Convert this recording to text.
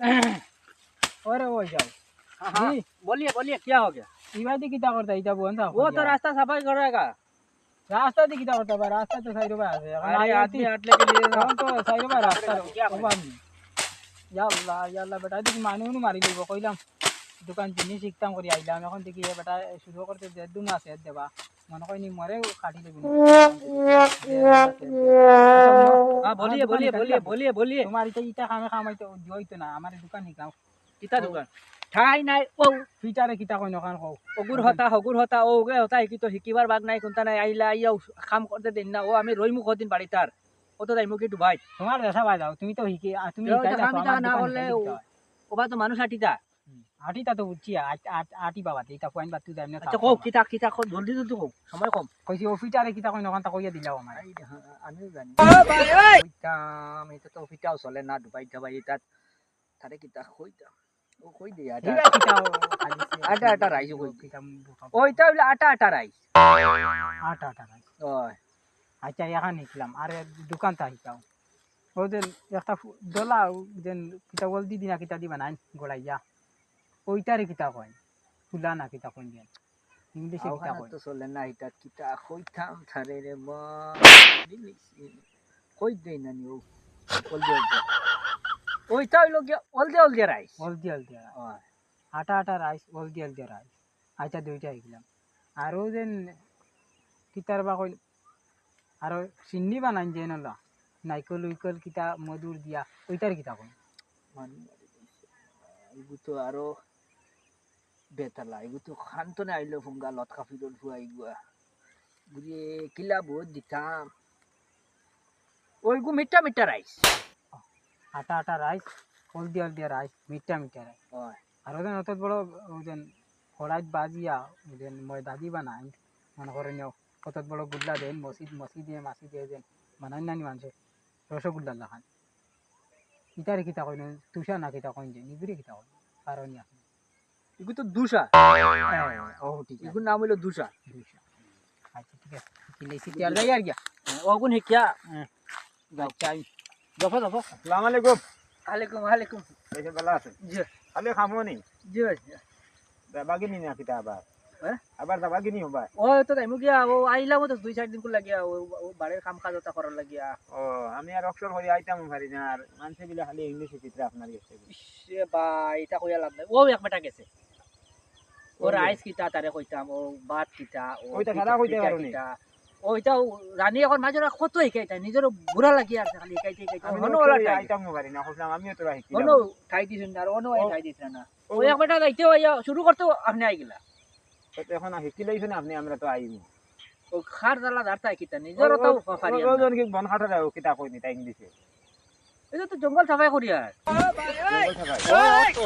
अरे वो जाओ हाँ, हाँ, जी बोलिए बोलिए क्या हो गया इवादी किता करता इता बोन था वो तो रास्ता सफाई कर रहेगा रास्ता दी किता करता बा रास्ता तो साइड पे आसे अरे आदमी हटने के लिए कौन तो साइड पे रास्ता क्या ओ बाम या अल्लाह या अल्लाह बेटा দেখি মানুষ नु মারি লইব কইলাম দোকান জিনিস শিখতাম করি আইলাম। এখন দেখি বেটা শুরু করতে দেড় দু মাস এর দেবা। মনে করি মরে কাটি দেবি তোমার ইটা ইটা খামে খামাই খামাইতে জইতো না। আমার দোকান শিখাও ইটা দোকান। ঠাই নাই ও ফিচারে কিটা কই নকান কও। অগুর হতা হগুর হতা ও গে হতা কি তো হিকিবার বাগ নাই কোনতা নাই আইলা আইয়াও কাম করতে দেন না। ও আমি রইমু কদিন বাড়ি তার ও তো দাইমু কি ভাই তোমার রেসা বাজাও তুমি তো হিকি তুমি কাম না হলে ওবা তো মানুষ আটিতা আটিটা তো বুঝছি আট- আট- আটি বাবা এটা পয়েন্ট বাদ তুই যাইমনে আচ্ছা কও কিতা কিতা কও জলদি জলদি কও সময় কম। কইছি ও ফিটারে কিতা কই নখান তা কইয়া দিলাও আমার। আমিও জানি। কইতাম এটা তো ফিটাও চলে না ডুবাই ডাবাই তাত তারে কিতা কইতাম ও কই দে আটা। আটা আটা রাইস কই কিতা বুঝাও। ওইটা হইল আটা আটা রাইস আটা আটা রাইস। ওই আচ্ছা এখানে শিখলাম আর এ দোকানটা শিখাও ও যে একটা ডলা যেন কিতা বল দি দিনা কিতা দি বানাই গড়াইয়া ওইটারে কিতা কয় তুলা না কিতা কই দেন ইংলিশে কিতা কয় তো চলে না এটা কিতা কইতাম থারে রে মা। কই দেই না নি ও? অলদে অলদে ওইটা হইল গিয়া অলদে অলদে রাইস। হলদি ওই আটা আটা রাইস হলদি হলদি রাইস। আচ্ছা দুইটা শিখলাম আরও যেন কিতার বা কইল আর চিন্নি বানাই যে নলা নাইকল উইকল কিতা মধুর দিয়া ওইটার কিতা কই মানু তো আরও বেতালা এগু তো খান্তনে আইলো ফুঙ্গা লত কাফিরল ফুয়া ইগুয়া গুড়িয়ে কিলা বহুত দিতাম। ওইগু মিঠা মিঠা রাইস আটা আটা রাইস হলদি হলদি রাইস মিঠা মিঠা রাইস আর ওদের অত বড় ওদের কড়াইত বাজিয়া ওদের ময়দা দি বানাই মনে করেন কত বড় গুল্লা দেন মসজিদ মসজিদ দিয়ে দেন বানাই নানি মানুষ রসগোল্লা লাখান। ইটারে কিতা কইন তুষা না কিতা কইন যে নিগুরি কিতা কইন কারণ আপনি এগু তো দুসা ও ঠিক এগুর নাম হইল দুসা। আচ্ছা ঠিক আছে। কিলেছি তেল। যাই আর গিয়া ওগুন হিকিয়া দফা দফা। আসসালামু আলাইকুম। আলাইকুম আলাইকুম। দেখে ভালো আছে। জি। খালি খামো নি জি। না কিতা আবার? হ্যাঁ? আবার যাবাগিনি হবা? ও তো তাইমু গিয়া ও আইলাম তো দুই চার দিন করে লাগিয়া ও বাড়ির কাম কাজ ওটা করার লাগিয়া। ও আমি আর অক্ষর হয়ে আইতাম পারি না আর মানুষে বিলে খালি ইংলিশ শিখিতে আপনার কাছে ভাই এটা কইয়া লাভ নাই। ও এক বেটা গেছে ও রাইস কিতা তারে কইতাম ও ভাত কিতা ও ওইটা সারা কইতে পারো নি? কিতা। ও এটা এখন মাজরা কত শিকাইতা নিজের বুড়া লাগি আছে খালি শিকাইতে আমি হনো ওলা হইয়া আইতাম পারি না কইলাম আমিও তোরা শিখিলাম হনো ঠাই দিছেন আর অন্য ও- ঠাই দিছেন না। ও ও এক বেটা যাইতে হইয়া শুরু করতে আপনি আই গেলা তো এখন শিখি লইছেন আপনি আমরা তো আইনি ও খার জ্বালা দাঁড়তাই কিতা নিজের তো আমরা। ওজন কি বন খাটা যাও কিতা কইনি তাই ইংলিশে এটা তো জঙ্গল সাফাই করি আর। ও তো